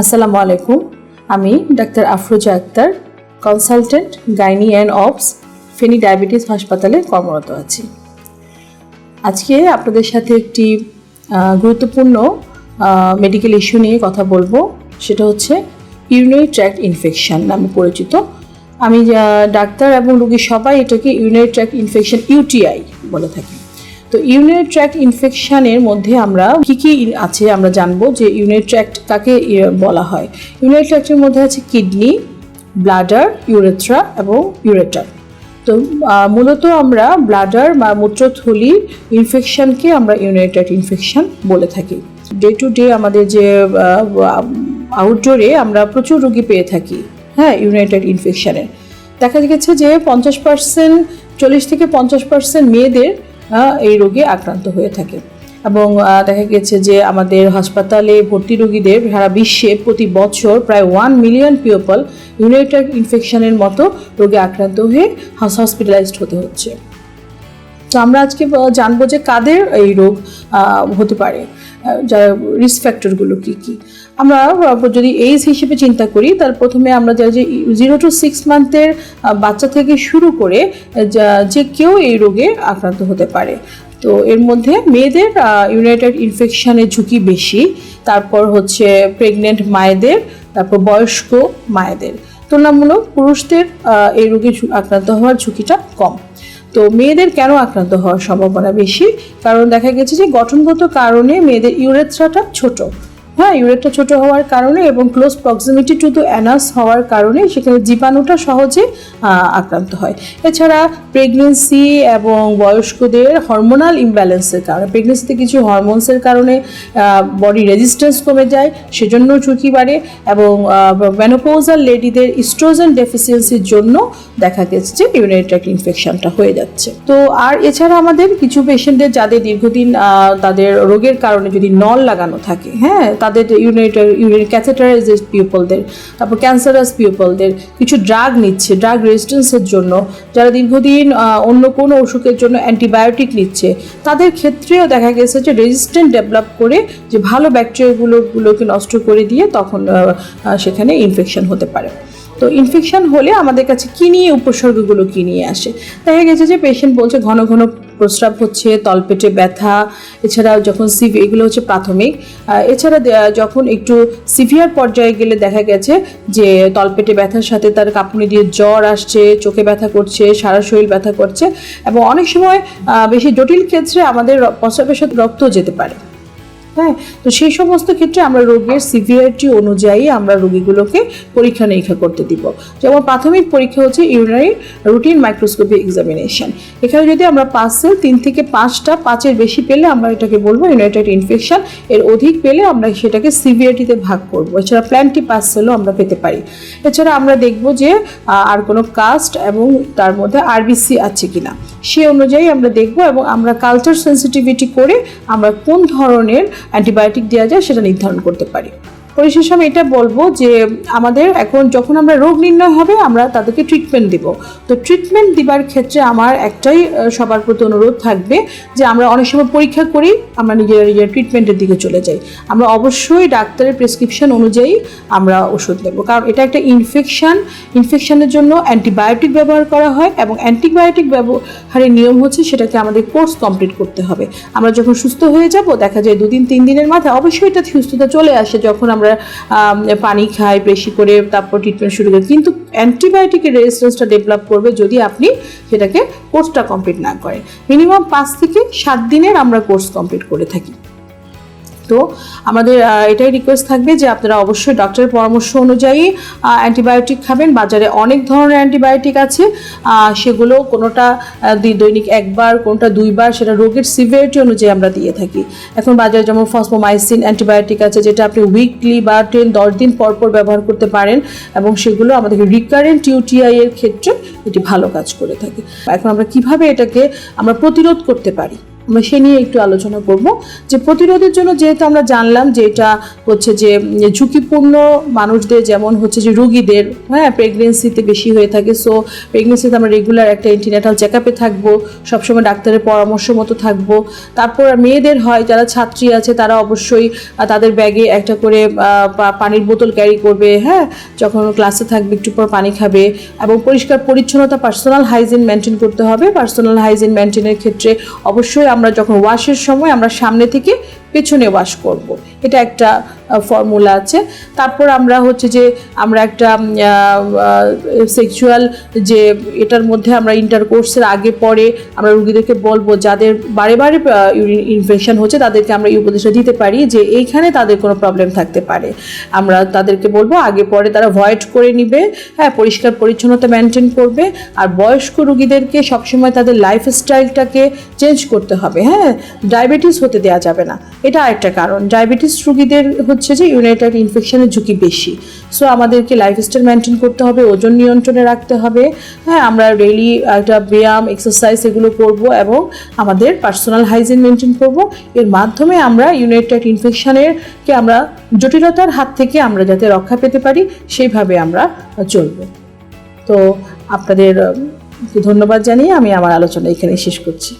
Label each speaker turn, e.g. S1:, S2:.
S1: আসসালামু আলাইকুম। আমি doctor Afroza Akter consultant gynae and obs Feni diabetes হাসপাতালে কর্মরত আছি। আজকে আপনাদের সাথে একটি গুরুত্বপূর্ণ মেডিকেল ইস্যু নিয়ে কথা বলব। সেটা হচ্ছে ইউরিনারি ট্র্যাক্ট ইনফেকশন নামে পরিচিত। আমি ডাক্তার এবং রোগী সবাই এটাকে ইউরিনারি ট্র্যাক্ট ইনফেকশন ইউটিআই বলে থাকি। তো ইউরিনারি ট্র্যাক্ট ইনফেকশনের মধ্যে আমরা কি কি আছে আমরা জানব যে ইউরিনারি ট্র্যাক্ট কাকে বলা হয়। ইউরিনারি ট্র্যাক্টের মধ্যে আছে কিডনি ব্লাডার ইউরেথ্রা এবং ইউরেটার তো মূলত আমরা ব্লাডার বা মূত্রথলির ইনফেকশনকে আমরা ট্র্যাক্ট ইনফেকশন বলে থাকি। ডে টু ডে আমাদের যে আউটডোরে আমরা প্রচুর রোগী পেয়ে থাকি হ্যাঁ ট্র্যাক্ট ইনফেকশনের দেখা গেছে যে পঞ্চাশ পার্সেন্ট চল্লিশ থেকে পঞ্চাশ পার্সেন্ট মেয়েদের এই রোগে আক্রান্ত হয়ে থাকে। এবং দেখা গেছে যে আমাদের হাসপাতালে ভর্তি রোগীদের সারা বিশ্বে প্রতি বছর প্রায় ওয়ান মিলিয়ন পিপল ইউনাইটেড ইনফেকশনের মতো রোগে আক্রান্ত হয়ে হসপিটালাইজড হতে হচ্ছে। তো আমরা আজকে জানব যে কাদের এই রোগ হতে পারে। যারা রিস্ক ফ্যাক্টরগুলো কী কী? আমরা যদি এইজ হিসেবে চিন্তা করি, তার প্রথমে আমরা যা যে জিরো টু সিক্স মান্থের বাচ্চা থেকে শুরু করে, যে কেউ এই রোগে আক্রান্ত হতে পারে। তো এর মধ্যে মেয়েদের ইউনাইটেড ইনফেকশনের ঝুঁকি বেশি। তারপর হচ্ছে প্রেগনেন্ট মায়েদের, তারপর বয়স্ক মায়েদের। তুলনামূলক পুরুষদের এই রোগে আক্রান্ত হওয়ার ঝুঁকিটা কম। তো মেয়েদের কেন আক্রান্ত হওয়ার সম্ভাবনা বেশি? কারণ দেখা গেছে যে গঠনগত কারণে মেয়েদের ইউরেথ্রাটা ছোট। হ্যাঁ ইউরেটটা ছোট হওয়ার কারণে এবং close proximity to the anus হওয়ার কারণে সেখানে জীবাণুটা সহজে আক্রান্ত হয়। এছাড়া প্রেগনেন্সি এবং বয়স্কদের হরমোনাল ইমব্যালেন্সের কারণে প্রেগনেন্সিতে কিছু হরমোনসের কারণে বডি রেজিস্ট্যান্স কমে যায় সেজন্য ঝুঁকি বাড়ে এবং ম্যানোপোজাল লেডিদের ইস্ট্রোজেন ডেফিসিয়েন্সির জন্য দেখা গেছে যে ইউরিনারি ইনফেকশনটা হয়ে যাচ্ছে। তো আর এছাড়া আমাদের কিছু পেশেন্টদের যাদের দীর্ঘদিন তাদের রোগের কারণে যদি নল লাগানো থাকে হ্যাঁ তাদের ইউরিনেটার ইউরিন ক্যাথেটারাইজেড পিপলদের তারপর ক্যান্সারাস পিপলদের কিছু ড্রাগ নিচ্ছে ড্রাগ রেজিস্ট্যান্সের জন্য, যারা দীর্ঘদিন অন্য কোনো অসুখের জন্য অ্যান্টিবায়োটিক নিচ্ছে, তাদের ক্ষেত্রেও দেখা গেছে যে রেজিস্ট্যান্ট ডেভেলপ করে যে ভালো ব্যাকটেরিয়াগুলো গুলোকে নষ্ট করে দিয়ে তখন সেখানে ইনফেকশন হতে পারে। তো ইনফেকশন হলে আমাদের কাছে কী নিয়ে, উপসর্গগুলো কী নিয়ে আসে? দেখা গেছে যে পেশেন্ট বলছে ঘন ঘন প্রস্রাব হচ্ছে, তলপেটে ব্যথা এছাড়া যখন সিভি, এগুলো হচ্ছে প্রাথমিক। এছাড়া যখন একটু সিভিয়ার পর্যায়ে গেলে দেখা গেছে যে তলপেটে ব্যথার সাথে তার কাঁপুনি দিয়ে জ্বর আসছে, চোখে ব্যথা করছে, সারা শরীর ব্যথা করছে, এবং অনেক সময় বেশি জটিল ক্ষেত্রে আমাদের প্রস্রাবের সাথে রক্ত যেতে পারে। হ্যাঁ তো সেই সমস্ত ক্ষেত্রে আমরা রোগের সিভিয়ারিটি অনুযায়ী আমরা রোগীগুলোকে পরীক্ষা নিরীক্ষা করতে দিব। যেমন প্রাথমিক পরীক্ষা হচ্ছে ইউরিনারি রুটিন মাইক্রোস্কোপি এক্সামিনেশন এখানে যদি আমরা পাঁচ সেল তিন থেকে পাঁচটা, পাঁচের বেশি পেলে আমরা এটাকে বলব ইউনাইটেড ইনফেকশন এর অধিক পেলে আমরা সেটাকে সিভিয়ারিটিতে ভাগ করব। এছাড়া প্ল্যান্টি পাঁচ সেলও আমরা পেতে পারি। এছাড়া আমরা দেখব যে আর কোনো কাস্ট এবং তার মধ্যে আরবিসি আছে কিনা। সে অনুযায়ী আমরা দেখব এবং আমরা কালচার সেন্সিটিভিটি করে আমরা কোন ধরনের অ্যান্টিবায়োটিক দেওয়া যায় সেটা নির্ধারণ করতে পারি। পরিশেষে আমি এটা বলব যে আমাদের এখন যখন আমরা রোগ নির্ণয় হবে, আমরা তাদেরকে ট্রিটমেন্ট দিব। তো ট্রিটমেন্ট দিবার ক্ষেত্রে আমার একটাই সবার প্রতি অনুরোধ থাকবে যে আমরা অনেক সময় পরীক্ষা করি, আমরা নিজেরা নিজের ট্রিটমেন্টের দিকে চলে যাই। আমরা অবশ্যই ডাক্তারের প্রেসক্রিপশন অনুযায়ী আমরা ওষুধ নেব। কারণ এটা একটা ইনফেকশন ইনফেকশানের জন্য অ্যান্টিবায়োটিক ব্যবহার করা হয় এবং অ্যান্টিবায়োটিক ব্যবহারের নিয়ম হচ্ছে সেটাকে আমাদের কোর্স কমপ্লিট করতে হবে। আমরা যখন সুস্থ হয়ে যাব, দেখা যায় দুদিন, তিন দিনের মাথায় অবশ্যই এটা সুস্থতা চলে আসে যখন আমরা আম, পানি খাই বেশি করে তারপর ট্রিটমেন্ট শুরু করি। কিন্তু অ্যান্টিবায়োটিকের রেজিস্ট্যান্সটা ডেভেলপ করবে যদি আপনি সেটাকে কোর্সটা কমপ্লিট না করেন। মিনিমাম পাঁচ থেকে সাত দিনের আমরা কোর্স কমপ্লিট করে থাকি। তো আমাদের এটাই রিকোয়েস্ট থাকবে যে আপনারা অবশ্যই ডক্টরের পরামর্শ অনুযায়ী অ্যান্টিবায়োটিক খাবেন। বাজারে অনেক ধরনের অ্যান্টিবায়োটিক আছে। সেগুলো কোনোটা দৈনিক একবার, কোনোটা দুইবার, সেটা রোগের সিভিয়ারিটি অনুযায়ী আমরা দিয়ে থাকি। এখন বাজারে যেমন ফসফোমাইসিন অ্যান্টিবায়োটিক আছে, যেটা আপনি উইকলি বা টেন দশ দিন পর পর ব্যবহার করতে পারেন এবং সেগুলো আমাদের রিকারেন্ট ইউটিআই এর ক্ষেত্রে এটি ভালো কাজ করে থাকে। এখন আমরা কীভাবে এটাকে আমরা প্রতিরোধ করতে পারি? সে নিয়ে একটু আলোচনা করব। যে প্রতিরোধের জন্য যেহেতু আমরা জানলাম যে এটা হচ্ছে যে ঝুঁকিপূর্ণ মানুষদের যেমন হচ্ছে যে রুগীদের হ্যাঁ প্রেগনেন্সিতে বেশি হয়ে থাকে। সো প্রেগনেন্সিতে আমরা রেগুলার একটা ইন্টিনেটাল চেক আপে থাকব, সবসময় ডাক্তারের পরামর্শ মতো থাকব। তারপর মেয়েদের হয়, যারা ছাত্রী আছে, তারা অবশ্যই তাদের ব্যাগে একটা করে পানির বোতল ক্যারি করবে হ্যাঁ যখন ক্লাসে থাকবে, একটু পর পানি খাবে। এবং পরিষ্কার পরিচ্ছন্নতা পার্সোনাল হাইজিন মেনটেন করতে হবে। পার্সোনাল হাইজিন মেনটেনের ক্ষেত্রে অবশ্যই আমরা যখন ওয়াশের সময় আমরা সামনে থেকে পেছনে ওয়াশ করব। এটা একটা ফর্মুলা আছে। তারপর আমরা হচ্ছে যে, আমরা একটা সেক্সুয়াল যে, এটার মধ্যে আমরা ইন্টারকোর্সের আগে, পরে আমরা রুগীদেরকে বলব, যাদের বারে বারে ইনফেকশন হচ্ছে, তাদেরকে আমরা এই উপদেশটা দিতে পারি যে, এইখানে তাদের কোনো প্রবলেম থাকতে পারে। আমরা তাদেরকে বলব, আগে, পরে তারা ভয়েড করে নিবে হ্যাঁ পরিষ্কার, পরিচ্ছন্নতা মেনটেন করবে। আর বয়স্ক রুগীদেরকে সবসময় তাদের লাইফস্টাইলটাকে চেঞ্জ করতে হবে হ্যাঁ ডায়াবেটিস হতে দেওয়া যাবে না। এটা একটা কারণ। ডায়াবেটিস রুগীদের হচ্ছে যে ইউনাইটেড ইনফেকশনের ঝুঁকি বেশি। সো আমাদেরকে লাইফস্টাইল মেনটেন করতে হবে, ওজন নিয়ন্ত্রণে রাখতে হবে। হ্যাঁ আমরা ডেইলি একটা ব্যায়াম এক্সারসাইজ এগুলো করব এবং আমাদের পার্সোনাল হাইজিন মেনটেন করব। এর মাধ্যমে আমরা ইউনাইটেড ইনফেকশনের কে আমরা জটিলতার হাত থেকে আমরা যাতে রক্ষা পেতে পারি, সেইভাবে আমরা চলব। তো, আপনাদের ধন্যবাদ জানিয়ে আমি আমার আলোচনা এখানে শেষ করছি।